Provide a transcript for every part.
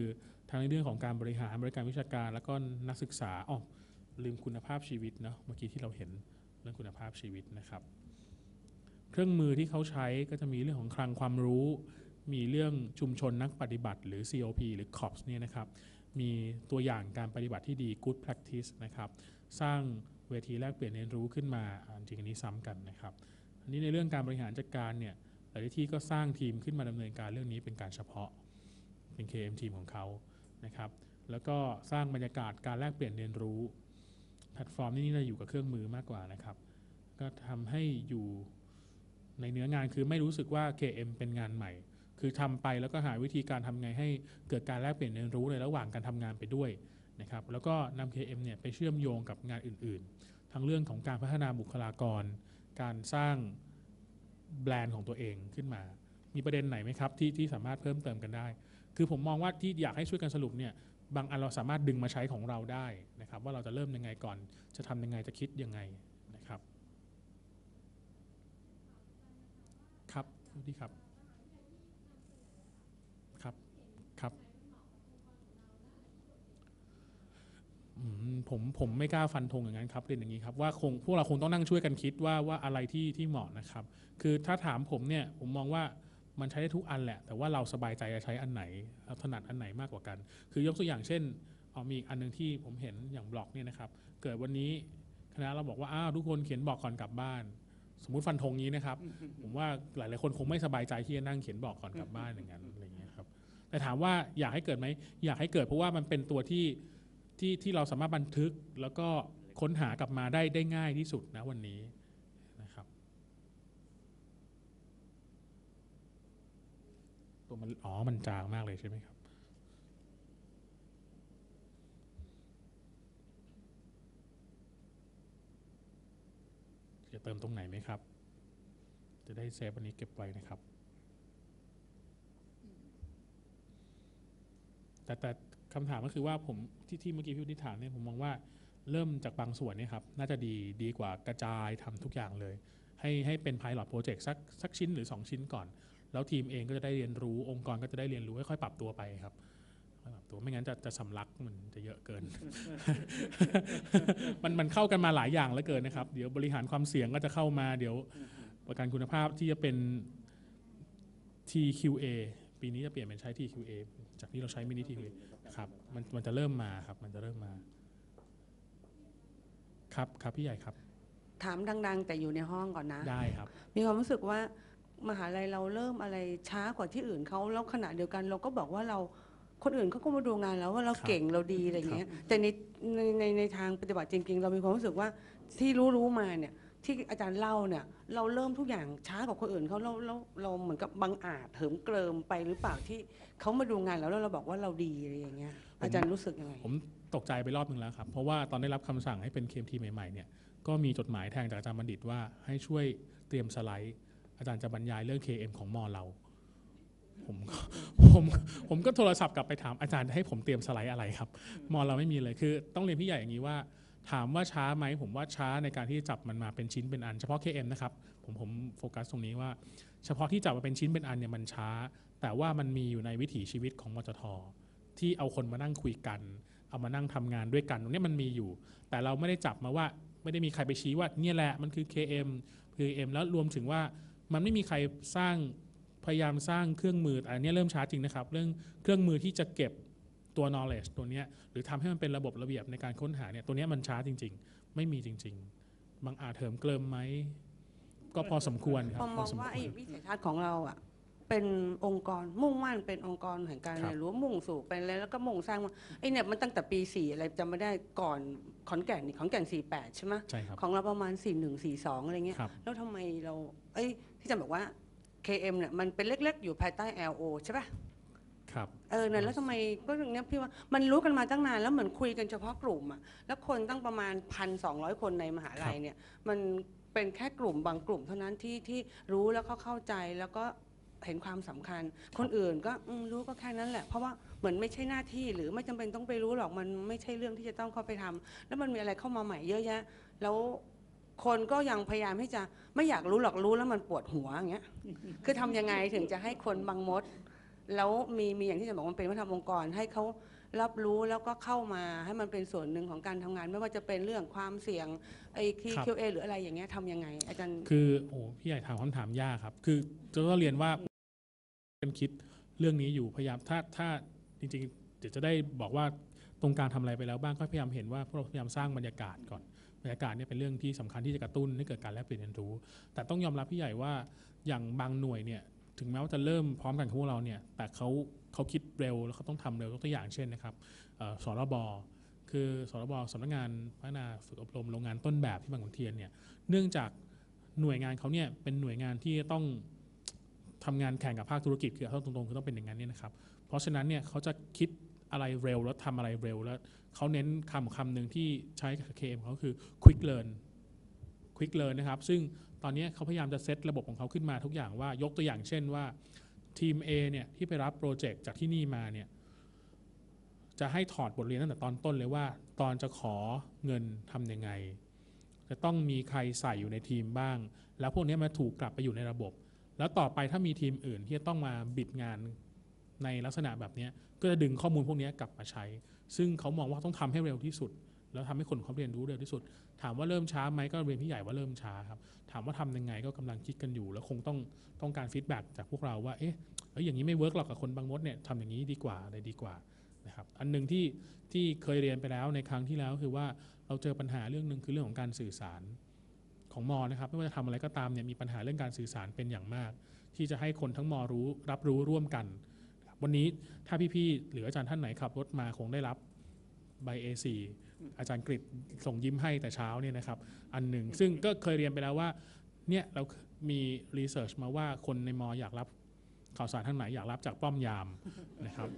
คือทางในเรื่องของการบริหารบริการวิชาการ แล้วก็นักศึกษาอ๋อลืมคุณภาพชีวิตเนาะเมื่อกี้ที่เราเห็นเรื่องคุณภาพชีวิตนะครับ เครื่องมือที่เขาใช้ก็จะมีเรื่องของคลังความรู้ มีเรื่องชุมชนนักปฏิบัติ หรือ COP หรือ COPS เนี่ยนะครับมีตัวอย่างการปฏิบัติที่ดี good practice นะครับสร้างเวทีแลกเปลี่ยนเรียนรู้ขึ้นมาจริงๆอันนี้ซ้ำกันนะครับอันนี้ในเรื่องการบริหารจัดการเนี่ยหลายที่ก็สร้างทีมขึ้นมาดำเนินการเรื่องนี้เป็นการเฉพาะ เป็น KM ทีมของเขานะครับ แล้วก็สร้างบรรยากาศการแลกเปลี่ยนเรียนรู้ แพลตฟอร์มนี่เราอยู่กับเครื่องมือมากกว่านะครับ ก็ทำให้อยู่ในเนื้องานคือไม่รู้สึกว่า KM เป็นงานใหม่ คือทำไปแล้วก็หาวิธีการทำไงให้เกิดการแลกเปลี่ยนเรียนรู้ในระหว่างการทำงานไปด้วยนะครับ แล้วก็นำ KM เนี่ยไปเชื่อมโยงกับงานอื่นๆ ทั้งเรื่องของการพัฒนาบุคลากร การสร้างแบรนด์ของตัวเองขึ้นมา มีประเด็นไหนไหมครับที่ที่สามารถเพิ่มเติมกันได้ คือผมมองว่าที่อยากให้ช่วยกันสรุปเนี่ยบางอันเราสามารถดึงมาใช้ของเราได้นะครับ ว่าเราจะเริ่มยังไงก่อน จะทำยังไงจะคิดยังไงนะครับ ครับสวัสดีครับครับครับผมผมไม่กล้าฟันธงอย่างนั้นครับเรียนอย่างนี้ครับว่าคงพวกเราคงต้องนั่งช่วยกันคิดว่าว่าอะไรที่ที่เหมาะนะครับ คือถ้าถามผมเนี่ยผมมองว่า มันใช้ได้ทุกอันแหละ แต่ว่าเราสบายใจจะใช้อันไหนเราถนัดอันไหนมากกว่ากัน คือยกตัวอย่างเช่นเอามีอีกอันหนึงที่ผมเห็นอย่างบล็อกเนี่ยนะครับ เกิดวันนี้คณะเราบอกว่าอ้าวทุกคนเขียนบอกก่อนกลับบ้าน สมมุติฟันธงนี้นะครับ ผมว่าหลาย ๆ คนคงไม่สบายใจที่จะนั่งเขียนบอกก่อนกลับบ้านอย่างนั้นอะไรเงี้ยครับแต่ถามว่าอยากให้เกิดไหมอยากให้เกิดเพราะว่ามันเป็นตัวที่ที่ที่เราสามารถบันทึกแล้วก็ค้นหากลับมาได้ได้ง่ายที่สุดนะวันนี้นะครับ ตัวมันอ๋อมันจางมากเลยใช่ไหมครับ จะเติมตรงไหนไหมครับ จะได้เซฟอันนี้เก็บไว้นะครับ แต่แต่คำถามก็คือว่าผมที่ที่เมื่อกี้พี่วุฒิถามเนี่ยผมมองว่าเริ่มจากบางส่วนเนี่ยครับ น่าจะดีดีกว่ากระจายทำทุกอย่างเลย ให้ให้เป็น pilot project สักสักชิ้นหรือ 2 ชิ้นก่อน แล้วทีมเองก็จะได้เรียนรู้องค์กรก็จะได้เรียนรู้ค่อยๆปรับตัวไปครับค่อยปรับตัวไม่งั้นจะจะสำลักมันจะเยอะเกิน มันมันเข้ากันมาหลายอย่างแล้วเกินนะครับ เดี๋ยวบริหารความเสี่ยงก็จะเข้ามาเดี๋ยวประกันคุณภาพที่จะเป็น TQA ปีนี้จะเปลี่ยนเป็นใช้ TQA จากที่เราใช้มินิ TQA ครับมันมันจะเริ่มมาครับ มันจะเริ่มมา ครับครับพี่ใหญ่ครับ ถามดัง ๆ แต่อยู่ในห้องก่อนนะ ได้ครับ มีความรู้สึกว่า มหาลัยเราเริ่มอะไรช้ากว่าที่อื่นเขาแล้วขณะเดียวกันเราก็บอกว่าเราคนอื่นเขาก็มาดูงานแล้วว่าเราครับเก่งเราดีอะไรเงี้ยแต่ในในในในทางปฏิบัติจริง ๆ เรามีความรู้สึกว่าที่รู้รู้มาเนี่ยที่อาจารย์เล่าเนี่ยเราเริ่มทุกอย่างช้ากว่าคนอื่นเขาเราเราเราเหมือนกับบังอาจเหิมเกริมไปหรือเปล่าที่เขามาดูงานแล้วแล้วเราบอกว่าเราดีอะไรอย่างเงี้ยอาจารย์รู้สึกยังไง ผมตกใจไปรอบหนึ่งแล้วครับ เพราะว่าตอนได้รับคำสั่งให้เป็นเคมทีใหม่ๆเนี่ยก็มีจดหมายแทงจากอาจารย์บัณฑิตว่าให้ช่วยเตรียมสไลด์ อาจารย์จะบรรยายเรื่อง KM ของมอเรา ผมก็ผมผมก็โทรศัพท์กลับไปถามอาจารย์ให้ผมเตรียมสไลด์อะไรครับ มอเราไม่มีเลยคือ ต้องเรียนพี่ใหญ่อย่างนี้ว่า ถามว่าช้าไหมผมว่าช้าในการที่จับมันมาเป็นชิ้นเป็นอัน เฉพาะ KM นะครับผมผมโฟกัสตรงนี้ว่า เฉพาะที่จับมาเป็นชิ้นเป็นอันเนี่ยมันช้า แต่ว่ามันมีอยู่ในวิถีชีวิตของมจทที่เอาคนมานั่งคุยกัน เอามานั่งทำงานด้วยกันตรงนี้มันมีอยู่ แต่เราไม่ได้จับมาว่า ไม่ได้มีใครไปชี้ว่าเนี่ยแหละมันคือ KM คือ M แล้วรวมถึงว่า มันไม่มีใครสร้างพยายามสร้างเครื่องมืออันเนี้ยเริ่มช้าจริงนะครับ เรื่องเครื่องมือที่จะเก็บตัว knowledge ตัวเนี้ยหรือทำให้มันเป็นระบบระเบียบในการค้นหาเนี่ยตัวเนี้ยมันช้าจริง ๆ ไม่มีจริง ๆ บางอาจเถิมเกลิมไหมก็พอสมควรครับผมพมอองสมว่าควไอ้รวิสัยทัศน์ของเราอะเป็นองค์กรมุ่งมั่นเป็นองค์กรแห่งการครับเรียนรู้มุ่งสู่เป็นอะไรแล้วก็มุ่งสร้างมาไอ้เนี่ยมันตั้งแต่ปีสี่อะไรจำไม่ได้ก่อนขอนแก่นนี่ขอนแก่นสี่แปดใช่ไหมใช่ครับของเราประมาณสี่หนึ่งสี่สองอะไรเงี้ยครับแล้วทำไมเรา เอ้ย ที่จะบอกว่า KM เนี่ยมันเป็นเล็ก ๆ อยู่ภายใต้ LO ใช่ปะครับ เออนั่นแล้วทำไมก็อย่างเนี้ยพี่ว่ามันรู้กันมาตั้งนานแล้วเหมือนคุยกันเฉพาะกลุ่มอะแล้วคนตั้งประมาณพันสองร้อยคนในมหาลัยเนี่ยมันเป็นแค่กลุ่มบางกลุ่มเท่านั้นที่ที่รู้แล้วก็เข้าใจแล้วก็เห็นความสำคัญ คนอื่นก็อืมรู้ก็แค่นั้นแหละ เพราะว่าเหมือนไม่ใช่หน้าที่หรือไม่จำเป็นต้องไปรู้หรอกมันไม่ใช่เรื่องที่จะต้องเข้าไปทำแล้วมันมีอะไรเข้ามาใหม่เยอะแยะ แล้ว คนก็ยังพยายามที่จะไม่อยากรู้หรอกรู้แล้วมันปวดหัวอย่างเงี้ย คือทำยังไงถึงจะให้คนบางมด แล้วมีมีอย่างที่จะบอกมันเป็นวัฒนธรรมองค์กรให้เขารับรู้แล้วก็เข้ามาให้มันเป็นส่วนหนึ่งของการทำงาน ไม่ว่าจะเป็นเรื่องความเสี่ยงไอ้ครับ QA หรืออะไรอย่างเงี้ยทำยังไง อาจารย์คือโอ้พี่ใหญ่ถามคำถามยากครับ คือจะต้องเรียนว่าเป็นคิดเรื่องนี้อยู่พยายามถ้าถ้าจริงๆเดี๋ยวจะได้บอกว่าตรงกลารทำอะไรไปแล้วบ้างก็พยายามเห็นว่าพวกเราพยายามสร้างบรรยากาศก่อน บรรยากาศเนี่ยเป็นเรื่องที่สำคัญที่จะกระตุ้นให้เกิดการแลกเปลี่ยนเรียนรู้ แต่ต้องยอมรับพี่ใหญ่ว่าอย่างบางหน่วยเนี่ยถึงแม้ว่าจะเริ่มพร้อมกันกับพวกเราเนี่ยแต่เขาเขาคิดเร็วแล้วเขาต้องทำเร็วยกตัวอย่างเช่นนะครับเอ่อสรบคือสรบสำนักงานพัฒนาฝึกอบรมโรงงานต้นแบบที่บางขุนเทียนเนี่ยเนื่องจากหน่วยงานเขาเนี่ยเป็นหน่วยงานที่ต้องทำงานแข่งกับภาคธุรกิจคือเอาตรงๆคือต้องเป็นอย่างนั้นเนี่ยนะครับ เพราะฉะนั้นเนี่ยเขาจะคิด อะไรเร็วแล้วทำอะไรเร็วแล้วเขาเน้นคำคำหนึ่งที่ใช้กับ KM เขาคือ quick learn quick learn นะครับ ซึ่งตอนนี้เขาพยายามจะเซตระบบของเขาขึ้นมาทุกอย่างว่ายกตัวอย่างเช่นว่าทีม A เนี่ยที่ไปรับโปรเจกต์จากที่นี่มาเนี่ยจะให้ถอดบทเรียนตั้งแต่ตอนต้นเลยว่า ตอนจะขอเงินทำยังไง จะต้องมีใครใส่อยู่ในทีมบ้าง แล้วพวกนี้มาถูกกลับไปอยู่ในระบบ แล้วต่อไปถ้ามีทีมอื่นที่จะต้องมาบิดงาน ในลักษณะแบบนี้ก็จะดึงข้อมูลพวกนี้กลับมาใช้ ซึ่งเขามองว่าต้องทำให้เร็วที่สุด แล้วทำให้คนเขาเรียนรู้เร็วที่สุด ถามว่าเริ่มช้าไหมก็เรียนพี่ใหญ่ว่าเริ่มช้าครับถามว่าทำยังไงก็กำลังคิดกันอยู่ แล้วคงต้องต้องการฟีดแบ็กจากพวกเราว่าเอ๊ะเอ้ยอย่างนี้ไม่เวิร์กหรอกกับคนบางมดเนี่ยทำอย่างนี้ดีกว่าอะไรดีกว่านะครับอันหนึ่งที่ที่เคยเรียนไปแล้วในครั้งที่แล้วคือว่าเราเจอปัญหาเรื่องหนึ่งคือเรื่องของการสื่อสารของมอนะครับไม่ว่าจะทำอะไรก็ตามเนี่ยมีปัญหาเรื่องการสื่อสารเป็นอย่างมาก ที่จะให้คนทั้งมอรู้รับรู้ร่วมกัน วันนี้ถ้าพี่ๆหรืออาจารย์ท่านไหนขับรถมาคงได้รับใบ A4 อาจารย์กฤษส่งยิ้มให้แต่เช้าเนี่ยนะครับ อันหนึ่งซึ่งก็เคยเรียนไปแล้วว่าเนี่ยเรามีรีเสิร์ชมาว่าคนในมออยากรับข่าวสารทางไหนอยากรับจากป้อมยามนะครับ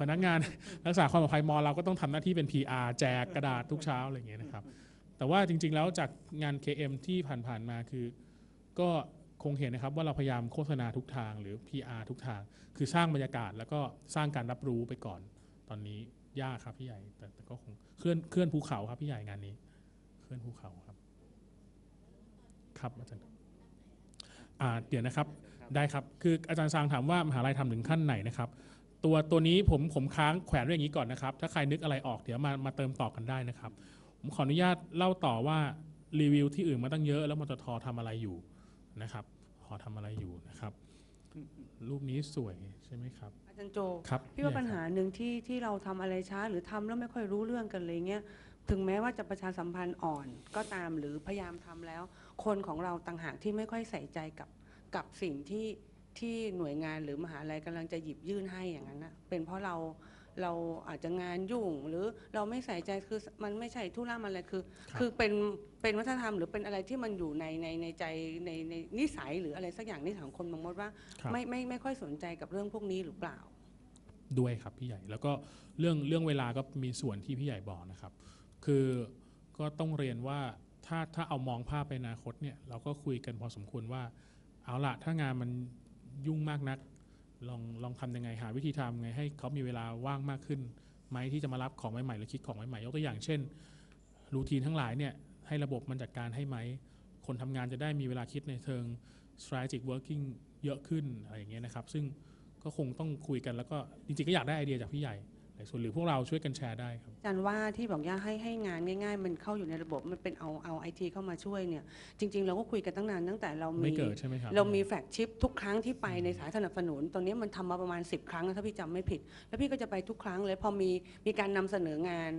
พนักงานรักษาความปลอดภัยมอเราก็ต้องทำหน้าที่เป็น PR แจกกระดาษทุกเช้าอะไรอย่างเงี้ยนะครับ แต่ว่าจริงๆแล้วจากงาน KM ที่ผ่านๆมาคือ ก็ คงเห็นนะครับว่าเราพยายามโฆษณาทุกทางหรือ PR ทุกทาง คือสร้างบรรยากาศแล้วก็สร้างการรับรู้ไปก่อน ตอนนี้ยากครับพี่ใหญ่แต่แต่ก็คงเคลื่อนเคลื่อนภูเขาครับพี่ใหญ่งานนี้ เคลื่อนภูเขาครับครับอาจารย์อ่าเดี๋ยวนะครับได้ครับคืออาจารย์ซางถามว่ามหาลัยทำถึงขั้นไหนนะครับ ตัวตัวนี้ผมผมค้างแขวนไว้อย่างนี้ก่อนนะครับ ถ้าใครนึกอะไรออกเดี๋ยวมามาเติมต่อกันได้นะครับ ผมขออนุญาตเล่าต่อว่ารีวิวที่อื่นมาตั้งเยอะแล้วมตททำอะไรอยู่ นะครับขอทำอะไรอยู่นะครับ รูปนี้สวยใช่ไหมครับ อาจารย์โจครับพี่ว่าใญ่ปัญครับหาหนึ่งที่ที่เราทำอะไรช้า หรือทำแล้วไม่ค่อยรู้เรื่องกันเลยเงี้ยถึงแม้ว่าจะประชาสัมพันธ์อ่อนก็ตามหรือพยายามทำแล้ว คนของเราต่างหากที่ไม่ค่อยใส่ใจกับกับสิ่งที่ที่หน่วยงานหรือมหาลัยกำลังจะหยิบยื่นให้อย่างนั้นนะเป็นเพราะเรา เราอาจจะงานยุ่ง หรือเราไม่ใส่ใจคือมันไม่ใช่ธุระมันอะไรคือ ครับคือเป็นเป็นวัฒนธรรมหรือเป็นอะไรที่มันอยู่ในในในใจในในนิสัยหรืออะไรสักอย่างนิสัยของคนบางมดว่า ครับ ไม่ไม่ไม่ค่อยสนใจกับเรื่องพวกนี้หรือเปล่า ด้วยครับพี่ใหญ่แล้วก็เรื่องเรื่องเวลาก็มีส่วนที่พี่ใหญ่บอกนะครับ คือก็ต้องเรียนว่าถ้าถ้าเอามองภาพไปอนาคตเนี่ยเราก็คุยกันพอสมควรว่า เอาละถ้างานมันยุ่งมากนัก ลองลองทำยังไงหาวิธีทำไงให้เขามีเวลาว่างมากขึ้นไหมที่จะมารับของใหม่ๆหรือคิดของใหม่ๆยกตัวอย่างเช่นรูทีนทั้งหลายเนี่ยให้ระบบมันจัดการให้ไหม คนทำงานจะได้มีเวลาคิดในเชิง strategic working เยอะขึ้นอะไรอย่างเงี้ยนะครับ ซึ่งก็คงต้องคุยกันแล้วก็จริงๆก็อยากได้ไอเดียจากพี่ใหญ่ หลายส่วนหรือพวกเราช่วยกันแชร์ได้ครับอาจารย์ว่าที่บอกย่าให้ให้งานง่าย ๆ มันเข้าอยู่ในระบบมันเป็นเอาเอาไอทีเข้ามาช่วยเนี่ยจริง ๆ เราก็คุยกันตั้งนานตั้งแต่เราไม่มี เกิดใช่ไหมครับ เรามีแฟกชิปทุกครั้งที่ไปในสายสนับสนุน ตอนนี้มันทำมาประมาณ 10 ครั้งนะถ้าพี่จำไม่ผิด แล้วพี่ก็จะไปทุกครั้งเลยพอมีมีการนำเสนองาน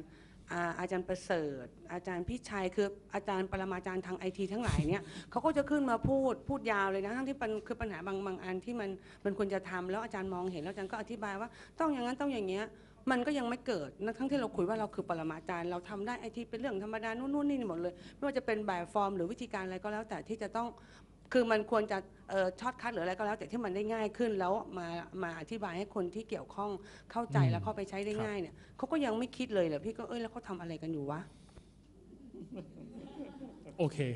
อาอาจารย์ประเสริฐ อาจารย์พี่ชัยคืออาจารย์ปรมาจารย์ทางไอทีทั้งหลายเนี่ย เขาก็จะขึ้นมาพูดพูดยาวเลยนะทั้งที่ปัญคือปัญหาบางบางอันที่มันมันควรจะทำแล้วอาจารย์มองเห็นแล้วอาจารย์ก็อธิบายว่าต้องอย่างนั้นต้องอย่างเงี้ย มันก็ยังไม่เกิดนะทั้งที่เราคุยว่าเราคือปรมาจารย์เราทำได้ไอทีเป็นเรื่องธรรมดานู่นนู่นนี่หมดเลย ไม่ว่าจะเป็นแบบฟอร์ม หรือวิธีการอะไรก็แล้วแต่ที่จะต้องคือมันควรจะเอ่อช็อตคัดหรืออะไรก็แล้วแต่ที่มันได้ง่ายขึ้นแล้วมามาอธิบายให้คนที่เกี่ยวข้องเข้าใจอืมแล้วเข้าไปใช้ได้ครับง่ายเนี่ยเขาก็ยังไม่คิดเลยเหรอพี่ก็เอ้ยแล้วเขาทำอะไรกันอยู่วะโอเคครับ